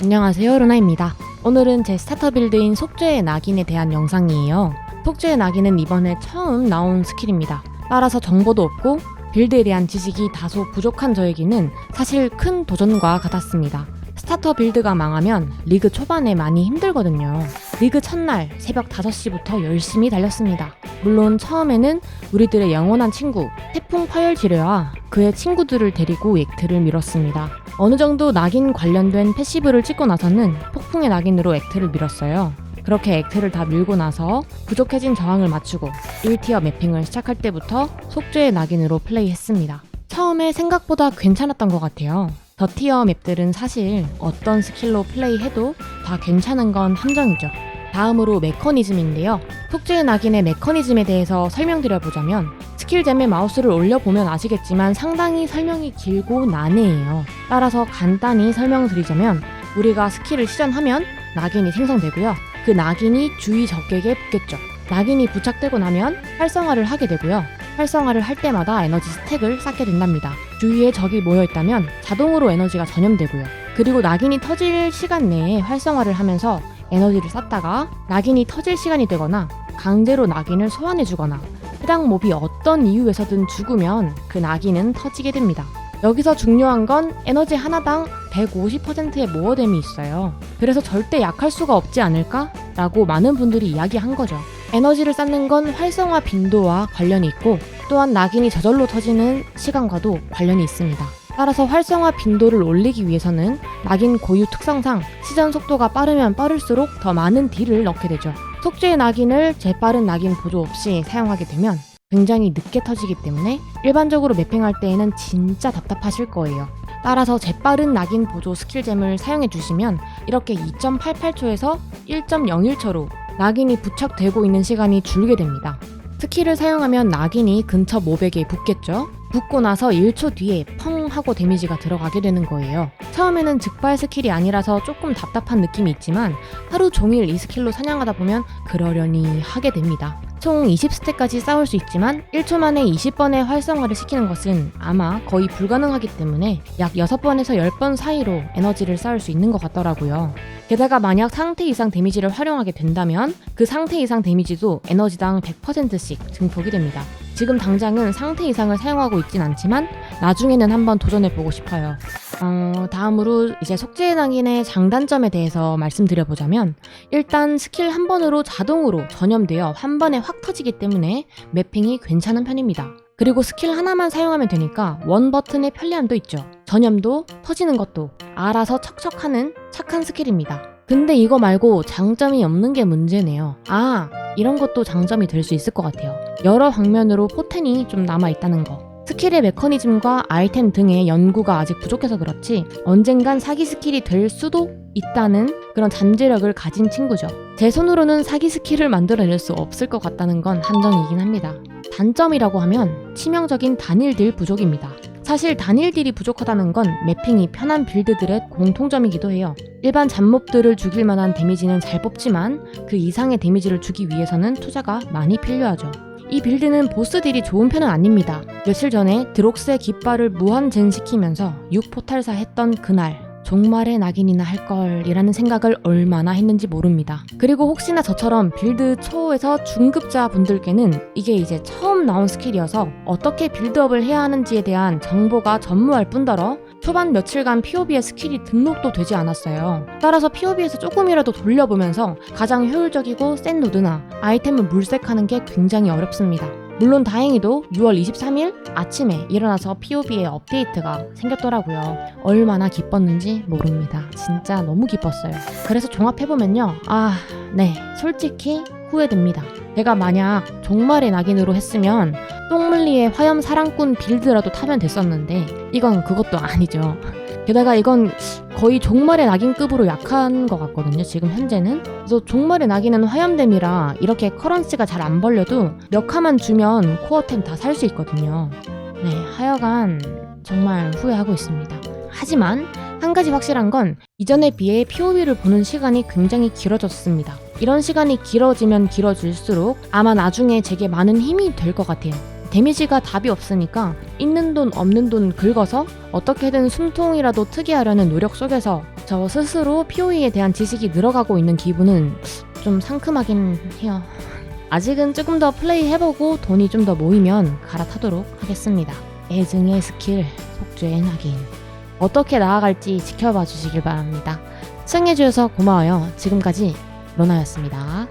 안녕하세요 루나입니다. 오늘은 제 스타터 빌드인 속죄의 낙인에 대한 영상이에요. 속죄의 낙인은 이번에 처음 나온 스킬입니다. 따라서 정보도 없고 빌드에 대한 지식이 다소 부족한 저에게는 사실 큰 도전과 같았습니다. 스타터 빌드가 망하면 리그 초반에 많이 힘들거든요. 리그 첫날 새벽 5시부터 열심히 달렸습니다. 물론 처음에는 우리들의 영원한 친구 태풍 파열 지뢰와 그의 친구들을 데리고 액트를 밀었습니다. 어느 정도 낙인 관련된 패시브를 찍고 나서는 폭풍의 낙인으로 액트를 밀었어요. 그렇게 액트를 다 밀고 나서 부족해진 저항을 맞추고 1티어 매핑을 시작할 때부터 속죄의 낙인으로 플레이했습니다. 처음에 생각보다 괜찮았던 것 같아요. 더 티어 맵들은 사실 어떤 스킬로 플레이해도 다 괜찮은 건 함정이죠. 다음으로 메커니즘인데요. 속죄의 낙인의 메커니즘에 대해서 설명드려보자면 스킬잼에 마우스를 올려보면 아시겠지만 상당히 설명이 길고 난해해요. 따라서 간단히 설명드리자면 우리가 스킬을 시전하면 낙인이 생성되고요. 그 낙인이 주위 적에게 붙겠죠. 낙인이 부착되고 나면 활성화를 하게 되고요. 활성화를 할 때마다 에너지 스택을 쌓게 된답니다. 주위에 적이 모여 있다면 자동으로 에너지가 전염되고요. 그리고 낙인이 터질 시간 내에 활성화를 하면서 에너지를 쌓다가 낙인이 터질 시간이 되거나 강제로 낙인을 소환해주거나 해당 몹이 어떤 이유에서든 죽으면 그 낙인은 터지게 됩니다. 여기서 중요한 건 에너지 하나당 150%의 모어댐이 있어요. 그래서 절대 약할 수가 없지 않을까? 라고 많은 분들이 이야기한 거죠. 에너지를 쌓는 건 활성화 빈도와 관련이 있고 또한 낙인이 저절로 터지는 시간과도 관련이 있습니다. 따라서 활성화 빈도를 올리기 위해서는 낙인 고유 특성상 시전 속도가 빠르면 빠를수록 더 많은 딜을 넣게 되죠. 속죄의 낙인을 재빠른 낙인 보조 없이 사용하게 되면 굉장히 늦게 터지기 때문에 일반적으로 매핑할 때에는 진짜 답답하실 거예요. 따라서 재빠른 낙인 보조 스킬잼을 사용해 주시면 이렇게 2.88초에서 1.01초로 낙인이 부착되고 있는 시간이 줄게 됩니다. 스킬을 사용하면 낙인이 근처 모백에 붙겠죠? 붙고 나서 1초 뒤에 펑 하고 데미지가 들어가게 되는 거예요. 처음에는 즉발 스킬이 아니라서 조금 답답한 느낌이 있지만 하루 종일 이 스킬로 사냥하다 보면 그러려니 하게 됩니다. 총 20스택까지 쌓을 수 있지만 1초 만에 20번의 활성화를 시키는 것은 아마 거의 불가능하기 때문에 약 6번에서 10번 사이로 에너지를 쌓을 수 있는 것 같더라고요. 게다가 만약 상태 이상 데미지를 활용하게 된다면 그 상태 이상 데미지도 에너지당 100%씩 증폭이 됩니다. 지금 당장은 상태 이상을 사용하고 있진 않지만 나중에는 한번 도전해보고 싶어요. 어, 다음으로 이제 속죄의 낙인의 장단점에 대해서 말씀드려보자면 일단 스킬 한 번으로 자동으로 전염되어 한 번에 확 터지기 때문에 매핑이 괜찮은 편입니다. 그리고 스킬 하나만 사용하면 되니까 원 버튼의 편리함도 있죠. 전염도 터지는 것도 알아서 척척하는 착한 스킬입니다. 근데 이거 말고 장점이 없는 게 문제네요. 아, 이런 것도 장점이 될 수 있을 것 같아요. 여러 방면으로 포텐이 좀 남아 있다는 거. 스킬의 메커니즘과 아이템 등의 연구가 아직 부족해서 그렇지 언젠간 사기 스킬이 될 수도 있다는 그런 잠재력을 가진 친구죠. 제 손으로는 사기 스킬을 만들어낼 수 없을 것 같다는 건 한정이긴 합니다. 단점이라고 하면 치명적인 단일 딜 부족입니다. 사실 단일 딜이 부족하다는 건 매핑이 편한 빌드들의 공통점이기도 해요. 일반 잡몹들을 죽일 만한 데미지는 잘 뽑지만 그 이상의 데미지를 주기 위해서는 투자가 많이 필요하죠. 이 빌드는 보스 딜이 좋은 편은 아닙니다. 며칠 전에 드록스의 깃발을 무한 젠 시키면서 6포탈사 했던 그날 종말의 낙인이나 할 걸이라는 생각을 얼마나 했는지 모릅니다. 그리고 혹시나 저처럼 빌드 초에서 중급자 분들께는 이게 이제 처음 나온 스킬이어서 어떻게 빌드업을 해야 하는지에 대한 정보가 전무할 뿐더러 초반 며칠간 POB의 스킬이 등록도 되지 않았어요. 따라서 POB에서 조금이라도 돌려보면서 가장 효율적이고 센 노드나 아이템을 물색하는 게 굉장히 어렵습니다. 물론 다행히도 6월 23일 아침에 일어나서 POB에 업데이트가 생겼더라고요. 얼마나 기뻤는지 모릅니다. 진짜 너무 기뻤어요. 그래서 종합해보면요. 아, 네. 솔직히 후회됩니다. 제가 만약 종말의 낙인으로 했으면 똥물리의 화염 사랑꾼 빌드라도 타면 됐었는데 이건 그것도 아니죠. 게다가 이건 거의 종말의 낙인급으로 약한 것 같거든요. 지금 현재는. 그래서 종말의 낙인은 화염댐이라 이렇게 커런시가 잘 안 벌려도 몇 칸만 주면 코어템 다 살 수 있거든요. 네, 하여간 정말 후회하고 있습니다. 하지만 한 가지 확실한 건 이전에 비해 POV를 보는 시간이 굉장히 길어졌습니다. 이런 시간이 길어지면 길어질수록 아마 나중에 제게 많은 힘이 될 것 같아요. 데미지가 답이 없으니까 있는 돈 없는 돈 긁어서 어떻게든 숨통이라도 트게 하려는 노력 속에서 저 스스로 POE에 대한 지식이 늘어가고 있는 기분은 좀 상큼하긴 해요. 아직은 조금 더 플레이 해보고 돈이 좀 더 모이면 갈아타도록 하겠습니다. 애증의 스킬, 속죄의 낙인. 어떻게 나아갈지 지켜봐 주시길 바랍니다. 시청해주셔서 고마워요. 지금까지 로나였습니다.